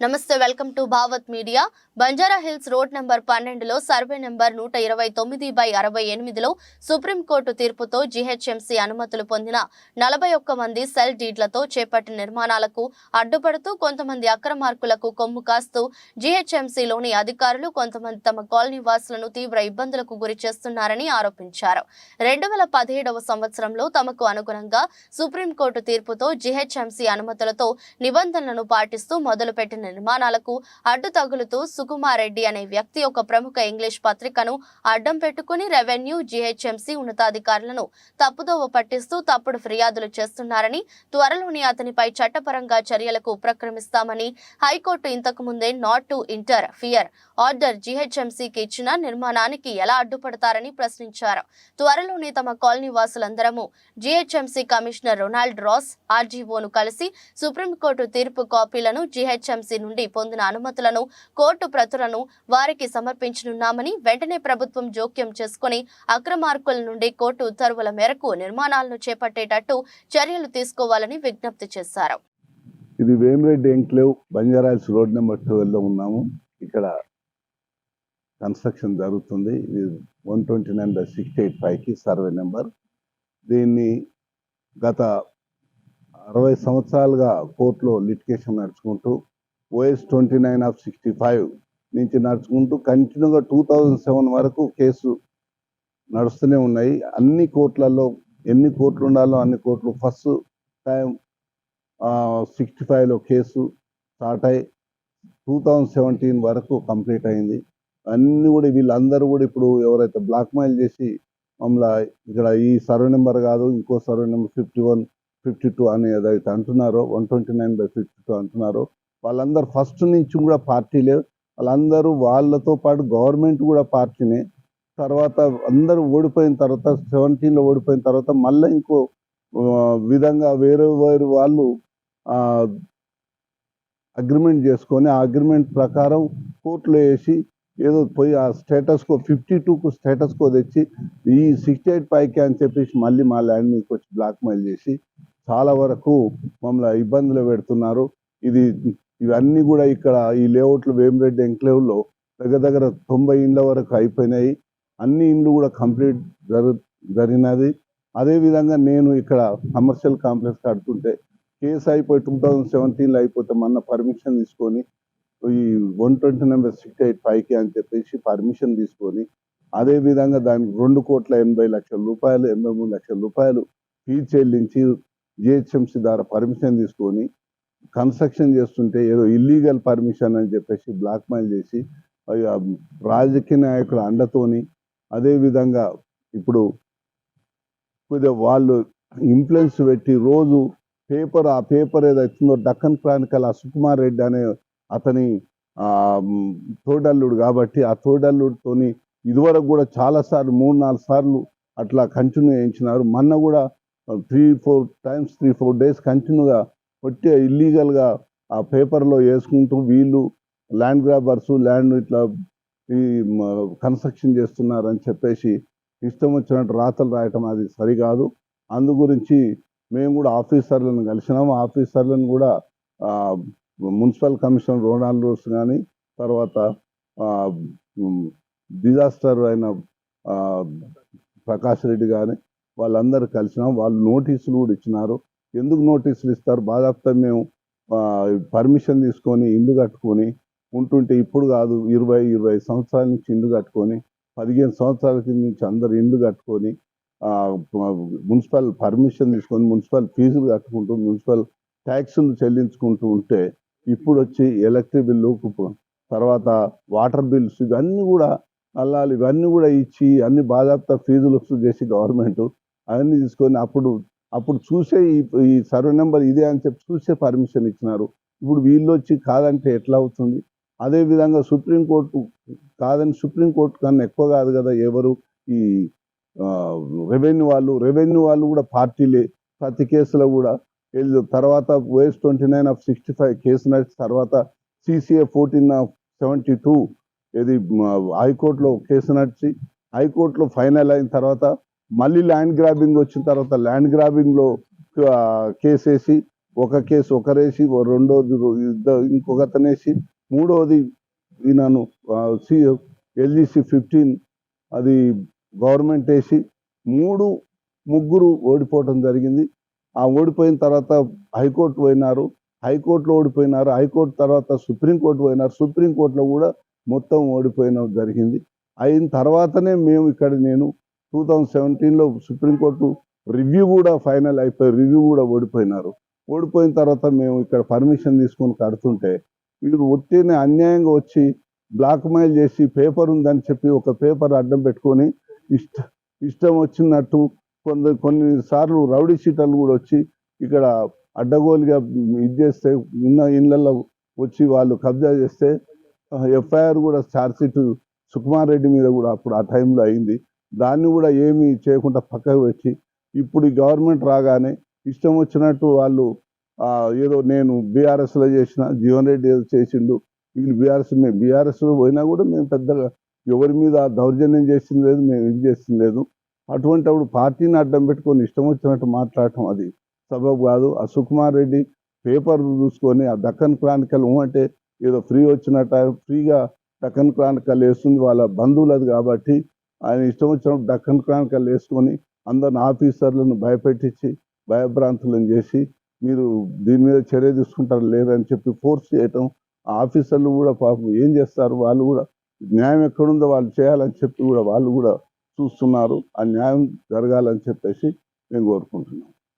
నమస్తే welcome to Bhavat media. Banjara Hills road number పన్నెండులో survey number నూట ఇరవై తొమ్మిది బై అరవై ఎనిమిదిలో సుప్రీంకోర్టు తీర్పుతో జీహెచ్ఎంసీ అనుమతులు పొందిన నలభై ఒక్క మంది సెల్ డీడ్లతో చేపట్టిన నిర్మాణాలకు అడ్డుపడుతూ కొంతమంది అక్రమార్కులకు కొమ్ము కాస్తూ జీహెచ్ఎంసీలోని అధికారులు కొంతమంది తమ కాలనీ వాసులను తీవ్ర ఇబ్బందులకు గురి చేస్తున్నారని ఆరోపించారు. రెండు వేల పదిహేడవ సంవత్సరంలో తమకు అనుగుణంగా సుప్రీంకోర్టు తీర్పుతో జీహెచ్ఎంసీ అనుమతులతో నిబంధనలను పాటిస్తూ మొదలుపెట్టిన నిర్మాణాలకు అడ్డు తగులుతూ సుకుమారెడ్డి అనే వ్యక్తి ఒక ప్రముఖ ఇంగ్లీష్ పత్రికను అడ్డం పెట్టుకుని రెవెన్యూ జీహెచ్ఎంసీ ఉన్నతాధికారులను తప్పుదోవ పట్టిస్తూ తప్పుడు ఫిర్యాదులు చేస్తున్నారని త్వరలోనే అతనిపై చట్టపరంగా చర్యలకు ఉపక్రమిస్తామని హైకోర్టు ఇంతకు ముందే not to interfere order జీహెచ్ఎంసీకి ఇచ్చిన నిర్మాణానికి ఎలా అడ్డుపడతారని ప్రశ్నించారు. త్వరలోనే తమ కాలనీ వాసులందరము జీహెచ్ఎంసీ కమిషనర్ రొనాల్డ్ రాస్ ఆర్జీఓను కలిసి సుప్రీంకోర్టు తీర్పు కాపీలను జీహెచ్ఎంసీ నుండి పొందిన అనుమతులను కోర్టు ప్రతులను వారికి సమర్పించనున్నామని వెంటనే ప్రభుత్వం జోక్యం చేసుకుని అక్రమార్కుల నుండి కోర్టు ఉత్తర్వుల మేరకు నిర్మాణాలను చేపట్టేటట్టు చర్యలు తీసుకోవాలని విజ్ఞప్తి చేశారు. ఇది Vemireddy enclave Banjara Hills road number ట్వెల్వ్లో ఉన్నాము. ఇక్కడ కన్స్ట్రక్షన్ జరుగుతుంది. ఇది one twenty nine by sixty eight ఫైవ్కి సర్వే నెంబర్. దీన్ని గత అరవై సంవత్సరాలుగా కోర్టులో లిటికేషన్ నడుచుకుంటూ OS twenty nine of sixty five నుంచి నడుచుకుంటూ కంటిన్యూగా టూ థౌజండ్ సెవెన్ వరకు కేసు నడుస్తూనే ఉన్నాయి. అన్ని కోర్టులలో ఎన్ని కోర్టులు ఉండాలో అన్ని కోర్టులు ఫస్ట్ టైం సిక్స్టీ ఫైవ్లో కేసు స్టార్ట్ అయ్యి టూ థౌజండ్ సెవెంటీన్ వరకు కంప్లీట్ అయింది. అన్ని కూడా వీళ్ళందరూ కూడా ఇప్పుడు ఎవరైతే బ్లాక్మెయిల్ చేసి మమ్మల్ని ఇక్కడ ఈ సర్వే నెంబర్ కాదు ఇంకో survey number fifty one fifty two అని ఏదైతే అంటున్నారో one twenty nine by fifty two అంటున్నారో వాళ్ళందరూ ఫస్ట్ నుంచి కూడా పార్టీలే వాళ్ళందరూ వాళ్ళతో పాటు గవర్నమెంట్ కూడా పార్టీనే. తర్వాత అందరూ ఓడిపోయిన తర్వాత సెవెంటీన్లో ఓడిపోయిన తర్వాత మళ్ళీ ఇంకో విధంగా వేరే వేరు వాళ్ళు అగ్రిమెంట్ చేసుకొని ఆ అగ్రిమెంట్ ప్రకారం కోర్టులో వేసి ఏదో పోయి ఆ స్టేటస్ కో ఫిఫ్టీ టూకు స్టేటస్ కో తెచ్చి ఈ సిక్స్టీ ఎయిట్ పైకి అని చెప్పేసి మళ్ళీ మా ల్యాండ్ మీకు వచ్చి బ్లాక్ మెయిల్ చేసి చాలా వరకు మమ్మల్ని ఇబ్బందులు పెడుతున్నారు. ఇది ఇవన్నీ కూడా ఇక్కడ ఈ లేఅవుట్లు వేమిరెడ్డి ఎంక్లేవ్లో దగ్గర దగ్గర తొంభై ఇండ్ల వరకు అయిపోయినాయి. అన్ని ఇండ్లు కూడా కంప్లీట్ జరు జరిగినది. అదేవిధంగా నేను ఇక్కడ కమర్షియల్ కాంప్లెక్స్ కడుతుంటే కేసు అయిపోయి టూ థౌజండ్ సెవెంటీన్లో అయిపోతే మొన్న పర్మిషన్ తీసుకొని ఈ one twenty number six eight ఫైవ్కి అని చెప్పేసి పర్మిషన్ తీసుకొని అదే విధంగా దానికి రెండు కోట్ల ఎనభై లక్షల రూపాయలు ఎనభై మూడు లక్షల రూపాయలు ఫీజు చెల్లించి జిహెచ్ఎంసీ ద్వారా పర్మిషన్ తీసుకొని కన్స్ట్రక్షన్ చేస్తుంటే ఏదో ఇల్లీగల్ పర్మిషన్ అని చెప్పేసి బ్లాక్ మెయిల్ చేసి రాజకీయ నాయకుల అండతోని అదేవిధంగా ఇప్పుడు కొద్దిగా వాళ్ళు ఇన్ఫ్లుయెన్స్ పెట్టి రోజు పేపర్ ఆ పేపర్ ఏదైతుందో డక్కన్ క్రానికల్ ఆ సుకుమార్ రెడ్డి అనే అతని తోడల్లుడు కాబట్టి ఆ తోడల్లుడితోని ఇదివరకు కూడా చాలా సార్లు మూడు నాలుగు సార్లు అట్లా కంటిన్యూ చేయించినారు. మొన్న కూడా three four times three four days కంటిన్యూగా కొట్టి ఇల్లీగల్గా ఆ పేపర్లో వేసుకుంటూ వీళ్ళు ల్యాండ్ గ్రాబర్స్ ల్యాండ్ ఇట్లా ఈ కన్స్ట్రక్షన్ చేస్తున్నారని చెప్పేసి ఇష్టం వచ్చినట్టు రాతలు రాయటం అది సరికాదు. అందు గురించి మేము కూడా ఆఫీసర్లను కలిసినాము. ఆఫీసర్లను కూడా మున్సిపల్ కమిషనర్ రోనాల్డ్ రోడ్స్ కానీ తర్వాత డిజాస్టర్ అయిన ప్రకాష్ రెడ్డి కానీ వాళ్ళందరూ కలిసినాం వాళ్ళు నోటీసులు కూడా ఇచ్చినారు. ఎందుకు నోటీసులు ఇస్తారు? బాధాప్త మేము పర్మిషన్ తీసుకొని ఇల్లు కట్టుకొని ఉంటుంటే ఇప్పుడు కాదు ఇరవై ఇరవై సంవత్సరాల నుంచి ఇల్లు కట్టుకొని పదిహేను సంవత్సరాల కింద నుంచి అందరు ఇల్లు కట్టుకొని మున్సిపల్ పర్మిషన్ తీసుకొని మున్సిపల్ ఫీజులు కట్టుకుంటూ మున్సిపల్ ట్యాక్సులు చెల్లించుకుంటూ ఉంటే ఇప్పుడు వచ్చి ఎలక్ట్రిక్ బిల్లు తర్వాత వాటర్ బిల్స్ ఇవన్నీ కూడా అల్లాలి ఇవన్నీ కూడా ఇచ్చి అన్ని బాధాప్త ఫీజులు వసూలు చేసి గవర్నమెంట్ అవన్నీ తీసుకొని అప్పుడు అప్పుడు చూసే ఈ ఈ సర్వే నెంబర్ ఇదే అని చెప్పి చూసే పర్మిషన్ ఇచ్చినారు. ఇప్పుడు వీళ్ళు వచ్చి కాదంటే ఎట్లా అవుతుంది? అదే విధంగా సుప్రీంకోర్టు కాదని సుప్రీంకోర్టు కన్నా ఎక్కువ కాదు కదా ఎవరు? ఈ రెవెన్యూ వాళ్ళు. రెవెన్యూ వాళ్ళు కూడా పార్టీలే. ప్రతి కేసులో కూడా తర్వాత YS twenty nine of sixty five case నడిచి తర్వాత CCA fourteen of seventy two ఇది హైకోర్టులో కేసు నడిచి హైకోర్టులో ఫైనల్ అయిన తర్వాత మళ్ళీ ల్యాండ్ గ్రాబింగ్ వచ్చిన తర్వాత ల్యాండ్ గ్రాబింగ్లో కేసేసి ఒక కేసు ఒకరేసి ఓ రెండోది ఇంకొకతనేసి మూడోది ఈయనను ఎల్జీసీ ఫిఫ్టీన్ అది గవర్నమెంట్ వేసి మూడు ముగ్గురు ఓడిపోవటం జరిగింది. ఆ ఓడిపోయిన తర్వాత హైకోర్టు పోయినారు. హైకోర్టులో ఓడిపోయినారు. హైకోర్టు తర్వాత సుప్రీంకోర్టు పోయినారు. సుప్రీంకోర్టులో కూడా మొత్తం ఓడిపోయిన జరిగింది. అయిన తర్వాతనే మేము ఇక్కడ నేను టూ థౌజండ్ సెవెంటీన్లో సుప్రీంకోర్టు రివ్యూ కూడా ఫైనల్ అయిపోయి రివ్యూ కూడా ఓడిపోయినారు. ఓడిపోయిన తర్వాత మేము ఇక్కడ పర్మిషన్ తీసుకొని కడుతుంటే వీళ్ళు ఒట్టిని అన్యాయంగా వచ్చి బ్లాక్ మెయిల్ చేసి పేపర్ ఉందని చెప్పి ఒక పేపర్ అడ్డం పెట్టుకొని ఇష్ట ఇష్టం వచ్చినట్టు కొంత కొన్నిసార్లు రౌడీ షీటర్లు కూడా వచ్చి ఇక్కడ అడ్డగోలుగా ఇది చేస్తే ఉన్న ఇళ్ళల్లో వచ్చి వాళ్ళు కబ్జా చేస్తే ఎఫ్ఐఆర్ కూడా ఛార్జ్షీట్ సుకుమార్ రెడ్డి మీద కూడా అప్పుడు ఆ టైంలో అయింది. దాన్ని కూడా ఏమీ చేయకుండా పక్కకు పెట్టి ఇప్పుడు ఈ గవర్నమెంట్ రాగానే ఇష్టం వచ్చినట్టు వాళ్ళు ఏదో నేను బీఆర్ఎస్లో చేసిన జీవన్ రెడ్డి ఏదో చేసిండు వీళ్ళు బీఆర్ఎస్ మేము బీఆర్ఎస్లో పోయినా కూడా మేము పెద్దగా ఎవరి మీద దౌర్జన్యం చేసింది లేదు మేము ఇది చేసింది లేదు. అటువంటి అప్పుడు పార్టీని అడ్డం పెట్టుకొని ఇష్టం వచ్చినట్టు మాట్లాడటం అది సబబు కాదు. ఆ సుకుమార్ రెడ్డి పేపర్ చూసుకొని ఆ దక్కన్ క్రానికల్ ఊ అంటే ఏదో ఫ్రీ వచ్చినట్టు ఫ్రీగా దక్కన్ క్రానికల్ వేస్తుంది వాళ్ళ బంధువులది కాబట్టి ఆయన ఇష్టం వచ్చినప్పుడు డక్కన్ క్రానికల్ వేసుకొని అందరిని ఆఫీసర్లను భయపెట్టించి భయభ్రాంతులను చేసి మీరు దీని మీద చర్య తీసుకుంటారు లేదని చెప్పి ఫోర్స్ చేయటం ఆ ఆఫీసర్లు కూడా పాపం ఏం చేస్తారు వాళ్ళు కూడా న్యాయం ఎక్కడుందో వాళ్ళు చేయాలని చెప్పి కూడా వాళ్ళు కూడా చూస్తున్నారు ఆ న్యాయం జరగాలని చెప్పేసి మేము కోరుకుంటున్నాం.